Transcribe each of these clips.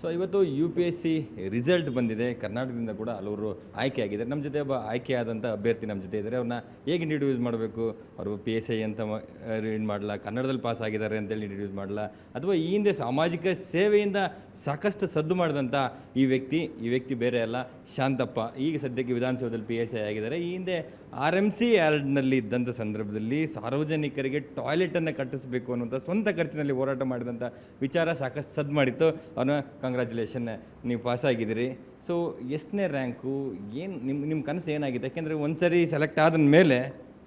So ಇವತ್ತು U P S C result ಬಂದಿದೆ. ಕರ್ನಾಟಕದಿಂದ ಕೂಡ ಹಲವರು ಆಯ್ಕೆ ಆಗಿದ್ದಾರೆ ನಮ್ಮ ಜೊತೆ ಒಬ್ಬ ಆಯ್ಕೆಯಾದಂಥ ಅಭ್ಯರ್ಥಿ ನಮ್ಮ ಜೊತೆ ಇದ್ದಾರೆ. ಅವ್ರನ್ನ ಹೇಗೆ ಇಂಟ್ರಡ್ಯೂಸ್ ಮಾಡಬೇಕು? ಅವರು ಪಿ ಎಸ್ ಐ ಅಂತ ರೀಡ್ ಮಾಡಲ? ಕನ್ನಡದಲ್ಲಿ ಪಾಸ್ ಆಗಿದ್ದಾರೆ ಅಂತೇಳಿ ಇಂಟ್ರಡ್ಯೂಸ್ ಮಾಡಲ? ಅಥವಾ ಈ ಹಿಂದೆ ಸಾಮಾಜಿಕ ಸೇವೆಯಿಂದ ಸಾಕಷ್ಟು ಸದ್ದು ಮಾಡಿದಂಥ ಈ ವ್ಯಕ್ತಿ ಈ ವ್ಯಕ್ತಿ ಬೇರೆ ಅಲ್ಲ, ಶಾಂತಪ್ಪ. ಈಗ ಸದ್ಯಕ್ಕೆ ವಿಧಾನಸೌಧದಲ್ಲಿ ಪಿ ಎಸ್ ಐ ಆಗಿದ್ದಾರೆ. ಈ ಹಿಂದೆ ಆರ್ ಎಂ ಸಿ ಯಾರ್ಡ್ನಲ್ಲಿ ಇದ್ದಂಥ ಸಂದರ್ಭದಲ್ಲಿ ಸಾರ್ವಜನಿಕರಿಗೆ ಟಾಯ್ಲೆಟನ್ನು ಕಟ್ಟಿಸಬೇಕು ಅನ್ನುವಂಥ ಸ್ವಂತ ಖರ್ಚಿನಲ್ಲಿ ಹೋರಾಟ ಮಾಡಿದಂಥ ವಿಚಾರ ಸಾಕಷ್ಟು ಸದ್ದು ಮಾಡಿತ್ತು. ಅವನ ಕಂಗ್ರ್ಯಾಚುಲೇಷನ್ ನೀವು ಪಾಸಾಗಿದ್ದೀರಿ ಸೊ ಎಷ್ಟನೇ ರ್ಯಾಂಕು ಏನು ನಿಮ್ಮ ನಿಮ್ಮ ಕನಸು ಏನಾಗಿದೆ? ಯಾಕೆಂದರೆ ಒಂದು ಸರಿ ಸೆಲೆಕ್ಟ್ ಆದ ಮೇಲೆ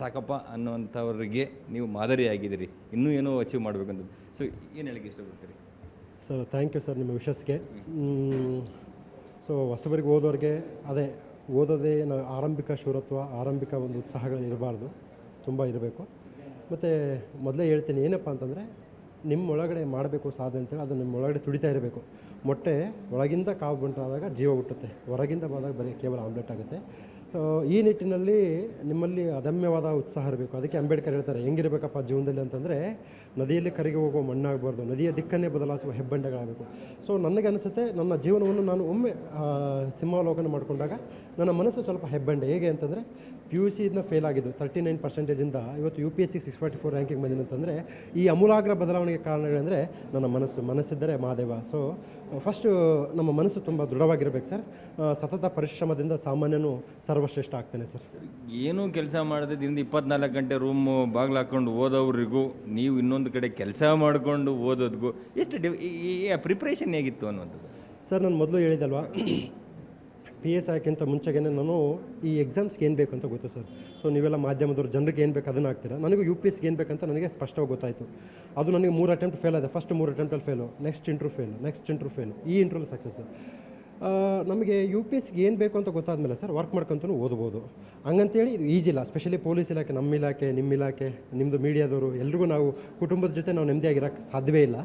ಸಾಕಪ್ಪ ಅನ್ನುವಂಥವ್ರಿಗೆ ನೀವು ಮಾದರಿಯಾಗಿದ್ದೀರಿ ಇನ್ನೂ ಏನೋ ಅಚೀವ್ ಮಾಡಬೇಕಂತ ಸೊ ಏನು ಹೇಳಕ್ಕೆ ಇಷ್ಟಪಡ್ತೀರಿ? ಸರ್ ಥ್ಯಾಂಕ್ ಯು ಸರ್ ನಿಮ್ಮ ವಿಶಸ್ಗೆ ಸೊ ಹೊಸಬರಿಗೆ ಓದೋರಿಗೆ ಅದೇ ಓದೋದೇ ನಾವು ಆರಂಭಿಕ ಶೂರತ್ವ, ಆರಂಭಿಕ ಒಂದು ಉತ್ಸಾಹಗಳು ಇರಬಾರ್ದು. ತುಂಬ ಇರಬೇಕು. ಮತ್ತು ಮೊದಲೇ ಹೇಳ್ತೀನಿ, ಏನಪ್ಪ ಅಂತಂದರೆ ನಿಮ್ಮೊಳಗಡೆ ಮಾಡಬೇಕು ಸಾಧನೆ ಅಂತೇಳಿ ಅದು ನಿಮ್ಮೊಳಗಡೆ ತುಡಿತಾ ಇರಬೇಕು. ಮೊಟ್ಟೆ ಒಳಗಿಂದ ಕಾವು ಬಂಟಾದಾಗ ಜೀವ ಹುಟ್ಟುತ್ತೆ. ಹೊರಗಿಂದ ಬಂದಾಗ ಬರೀ ಕೇವಲ ಆಮ್ಲೆಟ್ ಆಗುತ್ತೆ. ಈ ನಿಟ್ಟಿನಲ್ಲಿ ನಿಮ್ಮಲ್ಲಿ ಅದಮ್ಯವಾದ ಉತ್ಸಾಹ ಇರಬೇಕು. ಅದಕ್ಕೆ ಅಂಬೇಡ್ಕರ್ ಹೇಳ್ತಾರೆ, ಹೆಂಗಿರಬೇಕಪ್ಪ ಜೀವನದಲ್ಲಿ ಅಂತಂದರೆ ನದಿಯಲ್ಲಿ ಕರಗಿ ಹೋಗುವ ಮಣ್ಣಾಗಬಾರ್ದು, ನದಿಯ ದಿಕ್ಕನ್ನೇ ಬದಲಾಯಿಸುವ ಹೆಬ್ಬಂಡೆಗಳಾಗಬೇಕು. ಸೊ ನನಗೆ ಅನಿಸುತ್ತೆ, ನನ್ನ ಜೀವನವನ್ನು ನಾನು ಒಮ್ಮೆ ಸಿಂಹಾವಲೋಕನ ಮಾಡಿಕೊಂಡಾಗ ನನ್ನ ಮನಸ್ಸು ಸ್ವಲ್ಪ ಹೆಬ್ಬಂಡೆ. ಹೇಗೆ ಅಂತಂದರೆ ಪಿ ಯು ಸಿಯಿಂದ ಫೇಲ್ ಆಗಿದ್ದು ತರ್ಟಿ ನೈನ್ ಪರ್ಸೆಂಟೇಜಿಂದ ಇವತ್ತು U P S C six forty four ranking ಬಂದಿದೆ ಅಂತಂದರೆ ಈ ಅಮೂಲಾಗ್ರ ಬದಲಾವಣೆಗೆ ಕಾರಣಗಳಂದರೆ ನನ್ನ ಮನಸ್ಸು ಮನಸ್ಸಿದ್ದರೆ ಮಹಾದೇವ ಸೊ ಫಸ್ಟು ನಮ್ಮ ಮನಸ್ಸು ತುಂಬ ದೃಢವಾಗಿರಬೇಕು ಸರ್. ಸತತ ಪರಿಶ್ರಮದಿಂದ ಸಾಮಾನ್ಯನು ಸರ್ವಶ್ರೇಷ್ಠ ಆಗ್ತಾನೆ ಸರ್. ಏನೂ ಕೆಲಸ ಮಾಡದೆ ದಿನದ ಇಪ್ಪತ್ನಾಲ್ಕು ಗಂಟೆ ರೂಮ್ ಬಾಗಿಲು ಹಾಕ್ಕೊಂಡು ಓದೋವ್ರಿಗೂ ನೀವು ಇನ್ನೊಂದು ಕಡೆ ಕೆಲಸ ಮಾಡಿಕೊಂಡು ಓದೋದ್ಗೂ ಎಷ್ಟು ಡಿ ಪ್ರಿಪ್ರೇಷನ್ ಹೇಗಿತ್ತು ಅನ್ನುವಂಥದ್ದು? ಸರ್ ನಾನು ಮೊದಲು ಹೇಳಿದಲ್ವಾ ಪಿ ಎಸ್ ಆಗಿಂತ ಮುಂಚೆಗೆ ನಾನು ಈ ಎಕ್ಸಾಮ್ಸ್ಗೆ ಏನು ಬೇಕು ಅಂತ ಗೊತ್ತು ಸರ್. ಸೊ ನೀವೆಲ್ಲ ಮಾಧ್ಯಮದವ್ರು, ಜನರಿಗೆ ಏನು ಬೇಕು ಅದನ್ನು ಹಾಕ್ತೀರಾ? ನನಗೂ ಯು ಪಿ ಎಸ್ಗೆ ಏನು ಬೇಕಂತ ನನಗೆ ಸ್ಪಷ್ಟವಾಗಿ ಗೊತ್ತಾಯಿತು. ಅದು ನನಗೆ ಮೂರು ಅಟೆಂಪ್ಟ್ ಫೇಲ್ ಆಗಿದೆ ಫಸ್ಟ್ ಮೂರು ಅಟೆಂಪ್ಟಲ್ಲಿ fail next interview fail next interview fail ಈ ಇಂಟ್ರಲ್ಲಿ ಸಕ್ಸಸ್ಸು ನಮಗೆ ಯು ಪಿ ಎಸ್ಗೆ ಏನು ಬೇಕು ಅಂತ ಗೊತ್ತಾದ್ಮೇಲೆ ಸರ್ ವರ್ಕ್ ಮಾಡ್ಕೊಂತೂ ಓದ್ಬೋದು. ಹಂಗಂತೇಳಿ ಇದು ಈಸಿ ಇಲ್ಲ ಸ್ಪೆಷಲಿ ಪೊಲೀಸ್ ಇಲಾಖೆ ನಮ್ಮ ಇಲಾಖೆ ನಿಮ್ಮ ಇಲಾಖೆ ನಿಮ್ಮದು ಮೀಡಿಯಾದವರು ಎಲ್ರಿಗೂ ನಾವು ಕುಟುಂಬದ ಜೊತೆ ನಾವು ನೆಮ್ಮದಿಯಾಗಿರೋಕ್ಕೆ ಸಾಧ್ಯವೇ ಇಲ್ಲ.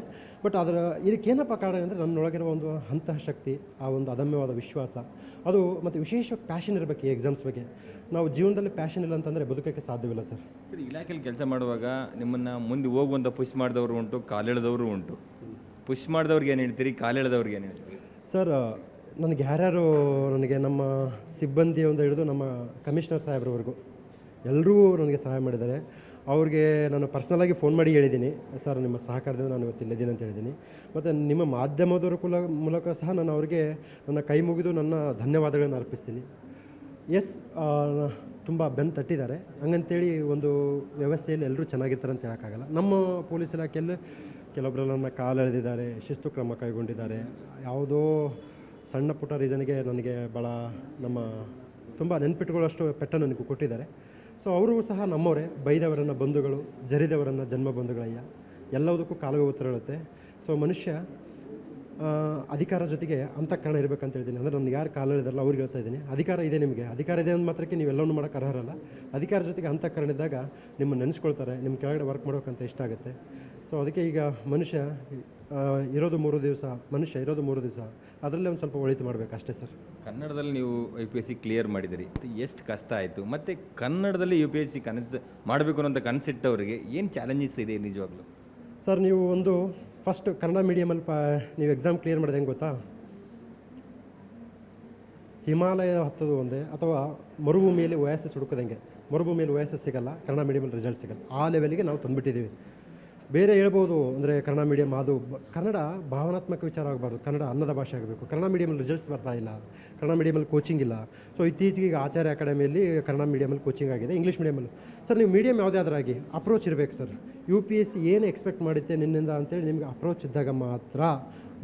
ಬಟ್ ಅದರ ಇದಕ್ಕೆ ಏನಪ್ಪ ಕಾರಣ ಅಂದರೆ ನನ್ನೊಳಗಿರೋ ಒಂದು ಅಂತಃಶಕ್ತಿ ಆ ಒಂದು ಅದಮ್ಯವಾದ ವಿಶ್ವಾಸ. ಅದು ಮತ್ತು ವಿಶೇಷ ಪ್ಯಾಷನ್ ಇರಬೇಕು ಈ ಎಕ್ಸಾಮ್ಸ್ ಬಗ್ಗೆ. ನಾವು ಜೀವನದಲ್ಲಿ ಪ್ಯಾಷನ್ ಇಲ್ಲ ಅಂತಂದರೆ ಬದುಕೋಕ್ಕೆ ಸಾಧ್ಯವಿಲ್ಲ ಸರ್. ಸರ್ ಇಲಾಖೆಯಲ್ಲಿ ಕೆಲಸ ಮಾಡುವಾಗ ನಿಮ್ಮನ್ನು ಮುಂದೆ ಹೋಗುವಂಥ ಪುಷ್ ಮಾಡಿದವರು ಉಂಟು ಕಾಲೆಳೆದವರು ಉಂಟು. ಪುಷ್ ಮಾಡಿದವ್ರಿಗೆ ಏನು ಹೇಳ್ತೀರಿ ಕಾಲೆಳೆದವ್ರಿಗೆ ಏನು ಹೇಳ್ತೀರಿ? ಸರ್ ನನಗೆ ಯಾರ್ಯಾರು ನನಗೆ ನಮ್ಮ ಸಿಬ್ಬಂದಿ ಒಂದು ಹಿಡಿದು ನಮ್ಮ ಕಮಿಷನರ್ ಸಾಹೇಬ್ರವರೆಗೂ ಎಲ್ಲರೂ ನನಗೆ ಸಹಾಯ ಮಾಡಿದ್ದಾರೆ. ಅವ್ರಿಗೆ ನಾನು ಪರ್ಸ್ನಲಾಗಿ ಫೋನ್ ಮಾಡಿ ಹೇಳಿದ್ದೀನಿ. ಸರ್, ನಿಮ್ಮ ಸಹಕಾರದಿಂದ ನಾನು ಇವತ್ತು ಇಲ್ಲದೀನಿ ಅಂತ ಹೇಳಿದ್ದೀನಿ. ಮತ್ತು ನಿಮ್ಮ ಮಾಧ್ಯಮದವರ ಕುಲ ಮೂಲಕ ಸಹ ನಾನು ಅವರಿಗೆ ನನ್ನ ಕೈ ಮುಗಿದು ನನ್ನ ಧನ್ಯವಾದಗಳನ್ನು ಅರ್ಪಿಸ್ತೀನಿ. ಎಸ್ ತುಂಬ ಬೆನ್ ತಟ್ಟಿದ್ದಾರೆ. ಹಂಗಂತೇಳಿ ಒಂದು ವ್ಯವಸ್ಥೆಯಲ್ಲಿ ಎಲ್ಲರೂ ಚೆನ್ನಾಗಿರ್ತಾರೆ ಅಂತ ಹೇಳೋಕ್ಕಾಗಲ್ಲ. ನಮ್ಮ ಪೊಲೀಸ್ ಇಲಾಖೆಯಲ್ಲಿ ಕೆಲವೊಬ್ಬರೆಲ್ಲ ನನ್ನ ಕಾಲು ಎಳೆದಿದ್ದಾರೆ ಶಿಸ್ತು ಕ್ರಮ ಕೈಗೊಂಡಿದ್ದಾರೆ. ಯಾವುದೋ ಸಣ್ಣ ಪುಟ್ಟ ರೀಸನ್ಗೆ ನನಗೆ ಭಾಳ ನಮ್ಮ ತುಂಬ ನೆನ್ಪಿಟ್ಕೊಳ್ಳೋಷ್ಟು ಪೆಟ್ಟನ್ನು ನನಗೂ ಕೊಟ್ಟಿದ್ದಾರೆ. ಸೊ ಅವರು ಸಹ ನಮ್ಮವರೇ. ಬೈದವರನ್ನು ಬಂಧುಗಳು, ಜರಿದವರನ್ನು ಜನ್ಮ ಬಂಧುಗಳಯ್ಯ. ಎಲ್ಲದಕ್ಕೂ ಕಾಲವೇ ಉತ್ತರ ಹೇಳುತ್ತೆ. ಸೊ ಮನುಷ್ಯ ಅಧಿಕಾರ ಜೊತೆಗೆ ಅಂತಃಕರಣ ಇರಬೇಕಂತ ಹೇಳ್ತೀನಿ. ಅಂದರೆ ನನಗೆ ಯಾರು ಕಾಲ ಹೇಳಿದಾರಲ್ಲ, ಅವ್ರಿಗೆ ಹೇಳ್ತಾ ಇದ್ದೀನಿ. ಅಧಿಕಾರ ಇದೆ ನಿಮಗೆ. ಅಧಿಕಾರ ಇದೆ ಅಂದ ಮಾತ್ರಕ್ಕೆ ನೀವೆಲ್ಲವನ್ನು ಮಾಡೋಕ್ಕೆ ಅರ್ಹರಲ್ಲ. ಅಧಿಕಾರ ಜೊತೆಗೆ ಅಂತಃಕರಣ ಇದ್ದಾಗ ನಿಮ್ಮ ನೆನೆಸ್ಕೊಳ್ತಾರೆ. ನಿಮ್ಮ ಕೆಳಗಡೆ ವರ್ಕ್ ಮಾಡೋಕ್ಕಂತ ಇಷ್ಟ ಆಗುತ್ತೆ. ಸೊ ಅದಕ್ಕೆ ಈಗ ಮನುಷ್ಯ ಇರೋದು ಮೂರು ದಿವಸ ಮನುಷ್ಯ ಇರೋದು ಮೂರು ದಿವಸ ಅದರಲ್ಲೇ ಒಂದು ಸ್ವಲ್ಪ ಒಳಿತು ಮಾಡಬೇಕು ಅಷ್ಟೇ ಸರ್. ಕನ್ನಡದಲ್ಲಿ ನೀವು U P S C clear ಮಾಡಿದಿರಿ. ಎಷ್ಟು ಕಷ್ಟ ಆಯಿತು. ಮತ್ತು ಕನ್ನಡದಲ್ಲಿ ಯು ಪಿ ಎಸ್ ಸಿ ಕನಸು ಮಾಡಬೇಕು ಅನ್ನೋಂಥ ಕನಸಿಟ್ಟವರಿಗೆ ಏನು ಚಾಲೆಂಜಸ್ ಇದೆ ನಿಜವಾಗ್ಲೂ? ಸರ್ ನೀವು ಒಂದು ಫಸ್ಟ್ ಕನ್ನಡ ಮೀಡಿಯಮಲ್ಲಿ ಪ ನೀವು ಎಕ್ಸಾಮ್ ಕ್ಲಿಯರ್ ಮಾಡಿದೆ ಹೆಂಗೆ ಗೊತ್ತಾ? ಹಿಮಾಲಯ ಹತ್ತೋದು ಒಂದೇ ಅಥವಾ ಮರುಭೂಮಿಯಲ್ಲಿ ವಯಸ್ಸು ಹುಡುಕದಂಗೆ ಮರುಭೂಮಿಯಲ್ಲಿ ಎಸ್ ಸಿಗಲ್ಲ ಕನ್ನಡ ಮೀಡಿಯಮಲ್ಲಿ ರಿಸಲ್ಟ್ ಸಿಗಲ್ಲ. ಆ ಲೆವೆಲ್ಗೆ ನಾವು ತಂದುಬಿಟ್ಟಿದ್ದೀವಿ ಬೇರೆ ಹೇಳ್ಬೋದು ಅಂದರೆ ಕನ್ನಡ ಮೀಡಿಯಮ್ ಅದು ಕನ್ನಡ ಭಾವನಾತ್ಮಕ ವಿಚಾರ ಆಗಬಾರ್ದು. ಕನ್ನಡ ಅನ್ನದ ಭಾಷೆ ಆಗಬೇಕು. ಕನ್ನಡ ಮೀಡಿಯಮಲ್ಲಿ ರಿಸಲ್ಟ್ಸ್ ಬರ್ತಾ ಇಲ್ಲ. ಕನ್ನಡ ಮೀಡಿಯಮಲ್ಲಿ ಕೋಚಿಂಗ್ ಇಲ್ಲ. ಸೊ ಇತ್ತೀಚೆಗೆ ಈಗ ಆಚಾರ್ಯ ಅಕಾಡೆಮಿಯಲ್ಲಿ ಕನ್ನಡ ಮೀಡಿಯಮಲ್ಲಿ ಕೋಚಿಂಗ್ ಆಗಿದೆ. ಇಂಗ್ಲೀಷ್ ಮೀಡಿಯಮಲ್ಲಿ ಸರ್ ನೀವು ಮೀಡಿಯಮ್ ಯಾವುದೇ ಆದರೂ ಆಗಿ ಅಪ್ರೋಚ್ ಇರಬೇಕು sir U P S C ಏನು ಎಕ್ಸ್ಪೆಕ್ಟ್ ಮಾಡುತ್ತೆ ನಿನ್ನಿಂದ ಅಂತೇಳಿ ನಿಮಗೆ ಅಪ್ರೋಚ್ ಇದ್ದಾಗ ಮಾತ್ರ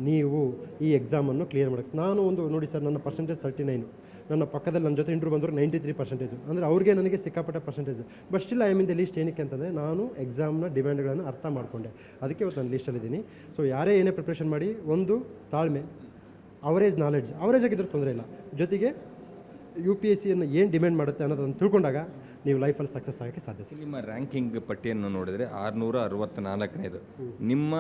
ನೀವು ಈ ಎಕ್ಸಾಮನ್ನು ಕ್ಲಿಯರ್ ಮಾಡಕ್ಕೆ ನಾನು ಒಂದು ನೋಡಿ ಸರ್ ನನ್ನ ಪರ್ಸೆಂಟೇಜ್ ತರ್ಟಿ ನೈನು ನನ್ನ ಪಕ್ಕದಲ್ಲಿ ನನ್ನ ಜೊತೆ ಇಂಟ್ರೂ ಬಂದರು ನೈಂಟಿ ತ್ರೀ ಪರ್ಸೆಂಟೇಜು ಅಂದರೆ ಅವ್ರಿಗೆ ನನಗೆ ಸಿಕ್ಕಾಪಟ್ಟೆ percentage but still I mean the least ಏನಕ್ಕೆ ಅಂತಂದರೆ, ನಾನು ಎಕ್ಸಾಮ್ನ ಡಿಮ್ಯಾಂಡ್ಗಳನ್ನು ಅರ್ಥ ಮಾಡಿಕೊಂಡೆ. ಅದಕ್ಕೆ ಇವತ್ತು ನಾನು ಲೀಸ್ಟಲ್ಲಿದ್ದೀನಿ ಸೊ ಯಾರೇ ಏನೇ ಪ್ರಿಪ್ರೇಷನ್ ಮಾಡಿ, ಒಂದು ತಾಳ್ಮೆ ಅವರೇಜ್ ನಾಲೆಡ್ಜ್ ಅವರೇಜ್ ಆಗಿದ್ರೆ ತೊಂದರೆ ಇಲ್ಲ. ಜೊತೆಗೆ ಯು ಪಿ ಎಸ್ ಸಿಯನ್ನು ಏನು ಡಿಮ್ಯಾಂಡ್ ಮಾಡುತ್ತೆ ಅನ್ನೋದನ್ನು ತಿಳ್ಕೊಂಡಾಗ ನೀವು ಲೈಫಲ್ಲಿ ಸಕ್ಸಸ್ ಆಗೋಕ್ಕೆ ಸಾಧ್ಯ ನಿಮ್ಮ ರ್ಯಾಂಕಿಂಗ್ ಪಟ್ಟಿಯನ್ನು ನೋಡಿದರೆ ಆರುನೂರ ಅರವತ್ತ ನಾಲ್ಕನೇದು ನಿಮ್ಮ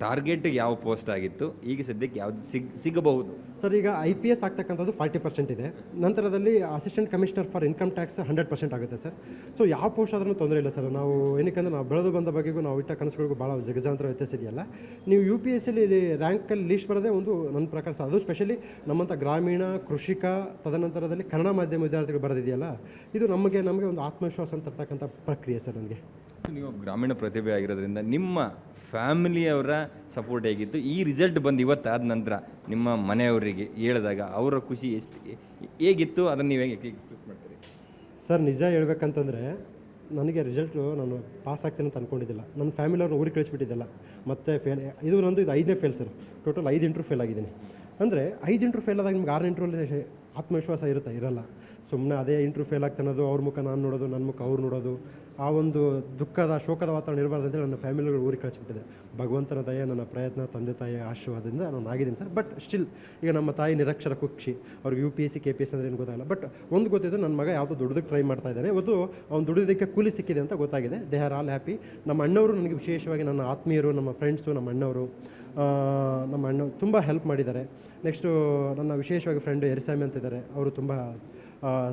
ಟಾರ್ಗೆಟ್ ಯಾವ ಪೋಸ್ಟ್ ಆಗಿತ್ತು? ಈಗ ಸದ್ಯಕ್ಕೆ ಯಾವ್ದು ಸಿಗ್ ಸಿಗಬಹುದು? ಸರ್ ಈಗ ಐ ಪಿ ಎಸ್ ಆಗ್ತಕ್ಕಂಥದ್ದು ಫಾರ್ಟಿ ಪರ್ಸೆಂಟ್ ಇದೆ. ನಂತರದಲ್ಲಿ assistant commissioner for income tax hundred percent ಆಗುತ್ತೆ ಸರ್. ಸೊ ಯಾವ ಪೋಸ್ಟ್ ಆದ್ರೂ ತೊಂದರೆ ಇಲ್ಲ ಸರ್. ನಾವು ಏನಕ್ಕೆ ನಾವು ಬೆಳೆದು ಬಂದ ಬಗೆಗೂ ನಾವು ಇಟ್ಟ ಕನಸುಗಳಿಗೂ ಭಾಳ ಜಗಜಾಂತರ ವ್ಯತ್ಯಾಸ ಇದೆಯಲ್ಲ. ನೀವು ಯು ಪಿ ಎಸ್ ಸಿಲಿ ರ್ಯಾಂಕಲ್ಲಿ ಲೀಸ್ಟ್ ಬರೋದೇ ಒಂದು ನನ್ನ ಪ್ರಕಾರ ಸರ್. ಅದು ಸ್ಪೆಷಲಿ ನಮ್ಮಂಥ ಗ್ರಾಮೀಣ ಕೃಷಿಕ ತದನಂತರದಲ್ಲಿ ಕನ್ನಡ ಮಾಧ್ಯಮ ವಿದ್ಯಾರ್ಥಿಗಳು ಬರೋದಿದೆಯಲ್ಲ ಇದು ನಮಗೆ ನಮಗೆ ಒಂದು ಆತ್ಮವಿಶ್ವಾಸ ಅಂತ ತರ್ತಕ್ಕಂಥ ಪ್ರಕ್ರಿಯೆ ಸರ್ ನನಗೆ. ನೀವು ಗ್ರಾಮೀಣ ಪ್ರತಿಭೆ ಆಗಿರೋದ್ರಿಂದ ನಿಮ್ಮ ಫ್ಯಾಮಿಲಿಯವರ ಸಪೋರ್ಟ್ ಹೇಗಿತ್ತು? ಈ ರಿಸಲ್ಟ್ ಬಂದು ಇವತ್ತಾದ ನಂತರ ನಿಮ್ಮ ಮನೆಯವರಿಗೆ ಹೇಳಿದಾಗ ಅವರ ಖುಷಿ ಎಷ್ಟು ಹೇಗಿತ್ತು? ಅದನ್ನು ನೀವು ಹೇಗೆ ಎಕ್ಸ್ಪ್ರೆಸ್ ಮಾಡ್ತೀರಿ? ಸರ್, ನಿಜ ಹೇಳ್ಬೇಕಂತಂದರೆ ನನಗೆ ರಿಸಲ್ಟು ನಾನು ಪಾಸ್ ಆಗ್ತೀನಿ ಅಂತ ಅಂದ್ಕೊಂಡಿದ್ದಿಲ್ಲ ನನ್ನ ಫ್ಯಾಮಿಲಿಯವ್ರನ್ನ ಊರಿಗೆ ಕಳಿಸ್ಬಿಟ್ಟಿದ್ದಿಲ್ಲ. ಮತ್ತೆ ಫೇಲ್ ಇದು ನಂದು, ಇದು ಐದನೇ ಫೇಲ್ ಸರ್ ಟೋಟಲ್ ಐದು ಇಂಟ್ರೂ ಫೇಲ್ ಆಗಿದ್ದೀನಿ. ಅಂದರೆ ಐದು ಇಂಟ್ರೂ ಫೇಲ್ ಆದಾಗ ನಿಮ್ಗೆ ಆರು ಇಂಟ್ರಲ್ಲಿ ಆತ್ಮವಿಶ್ವಾಸ ಇರುತ್ತೆ? ಇರಲ್ಲ. ಸುಮ್ಮನೆ ಅದೇ ಇಂಟ್ರೂ ಫೇಲ್ ಆಗ್ತಾನೋದು ಅವ್ರ ಮುಖ ನಾನು ನೋಡೋದು ನನ್ನ ಮುಖ ಅವ್ರು ನೋಡೋದು, ಆ ಒಂದು ದುಃಖದ, ಶೋಕದ ವಾತಾವರಣ ಇರಬಾರ್ದು ಅಂತೇಳಿ ನನ್ನ ಫ್ಯಾಮಿಲಿಗಳು ಊರಿಗೆ ಕಳಿಸ್ಬಿಟ್ಟಿದೆ. ಭಗವಂತನ ದಯ, ನನ್ನ ಪ್ರಯತ್ನ, ತಂದೆ, ತಾಯಿಯ ಆಶೀರ್ವಾದದಿಂದ ನಾನು ಆಗಿದ್ದೀನಿ ಸರ್. ಬಟ್ ಸ್ಟಿಲ್ ಈಗ ನಮ್ಮ ತಾಯಿ ನಿರಕ್ಷರ ಕುಕ್ಷಿ, ಅವ್ರಿಗೆ U P S C K P S ಅಂದರೆ ಏನು ಗೊತ್ತಾಗಲ್ಲ. ಬಟ್ ಒಂದು ಗೊತ್ತಿದ್ದು ನನ್ನ ಮಗ ಯಾವುದೋ ದುಡ್ದಕ್ಕೆ ಟ್ರೈ ಮಾಡ್ತಾ ಇದ್ದಾನೆ. ಇವತ್ತು ಅವ್ನು ದುಡಿದಕ್ಕೆ ಕೂಲಿ ಸಿಕ್ಕಿದೆ ಅಂತ ಗೊತ್ತಾಗಿದೆ. ದೇ ಆರ್ ಆಲ್ ಹ್ಯಾಪಿ ನಮ್ಮ ಅಣ್ಣವರು ನನಗೆ ವಿಶೇಷವಾಗಿ ನನ್ನ ಆತ್ಮೀಯರು, ನಮ್ಮ ಫ್ರೆಂಡ್ಸು ನಮ್ಮ ಅಣ್ಣವರು ನಮ್ಮ ಅಣ್ಣ ತುಂಬ ಹೆಲ್ಪ್ ಮಾಡಿದ್ದಾರೆ. ನೆಕ್ಸ್ಟು ನನ್ನ ವಿಶೇಷವಾಗಿ ಫ್ರೆಂಡು ಎರಿಸಾಮಿ ಅಂತಿದ್ದಾರೆ. ಅವರು ತುಂಬ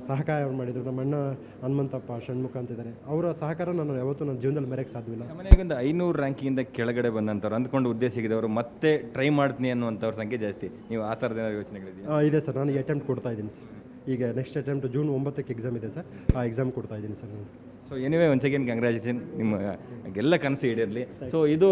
ಸಹಕಾರ ಮಾಡಿದರು. ನಮ್ಮ ಅಣ್ಣ ಹನುಮಂತಪ್ಪ ಷಣ್ಮುಖ ಅಂತಿದ್ದಾರೆ. ಅವರ ಸಹಕಾರ ನಾನು ಯಾವತ್ತೂ ನನ್ನ ಜೀವನದಲ್ಲಿ ಮರೆಯಕ್ಕೆ ಸಾಧ್ಯವಿಲ್ಲ ಸಾಮಾನ್ಯವಾಗಿ ಒಂದು ಐನೂರು ರ್ಯಾಂಕಿಂದ ಕೆಳಗಡೆ ಬಂದಂಥವ್ರು ಅಂದ್ಕೊಂಡು ಉದ್ದೇಶಿಸಿದವರು ಮತ್ತೆ ಟ್ರೈ ಮಾಡ್ತೀನಿ ಅನ್ನುವಂಥವ್ರ ಸಂಖ್ಯೆ ಜಾಸ್ತಿ. ನೀವು ಆ ಥರದ ಏನಾದ್ರು ಯೋಚನೆಗಳಿದೆಯಾ? ಇದೆ ಸರ್. ನಾನು ಅಟೆಂಪ್ಟ್ ಕೊಡ್ತಾ ಇದ್ದೀನಿ ಸರ್. ಈಗ ನೆಕ್ಸ್ಟ್ ಅಟೆಂಪ್ಟ್ ಜೂನ್ ಒಂಬತ್ತಕ್ಕೆ ಎಕ್ಸಾಮ್ ಇದೆ ಸರ್. ಆ ಎಕ್ಸಾಮ್ ಕೊಡ್ತಾ ಇದ್ದೀನಿ ಸರ್ ನಾನು. So anyway once again congratulation ನಿಮ್ಮ, ಎಲ್ಲ ಕನಸು ಈಡೇರಲಿ. ಸೊ ಇದು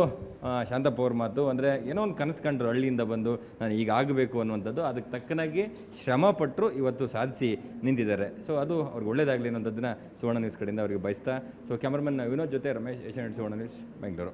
ಶಾಂತಪ್ಪ ಅವ್ರ ಮಾತು. ಅಂದರೆ, ಏನೋ ಒಂದು ಕನಸು ಕಂಡ್ರು ಹಳ್ಳಿಯಿಂದ ಬಂದು, ನಾನು ಈಗ ಆಗಬೇಕು ಅನ್ನುವಂಥದ್ದು. ಅದಕ್ಕೆ ತಕ್ಕನಾಗಿ ಶ್ರಮ ಪಟ್ಟರು ಇವತ್ತು ಸಾಧಿಸಿ ನಿಂತಿದ್ದಾರೆ. ಸೊ ಅದು ಅವ್ರಿಗೆ ಒಳ್ಳೇದಾಗಲಿ ಅನ್ನೋದನ್ನ ಸುವರ್ಣ ನ್ಯೂಸ್ ಕಡೆಯಿಂದ ಅವರಿಗೆ ಬಯಸ್ತಾ. ಸೊ ಕ್ಯಾಮ್ರಾಮನ್ ವಿನೋದ್ ಜೊತೆ Ramesh Asianet Suvarna news, Bengaluru.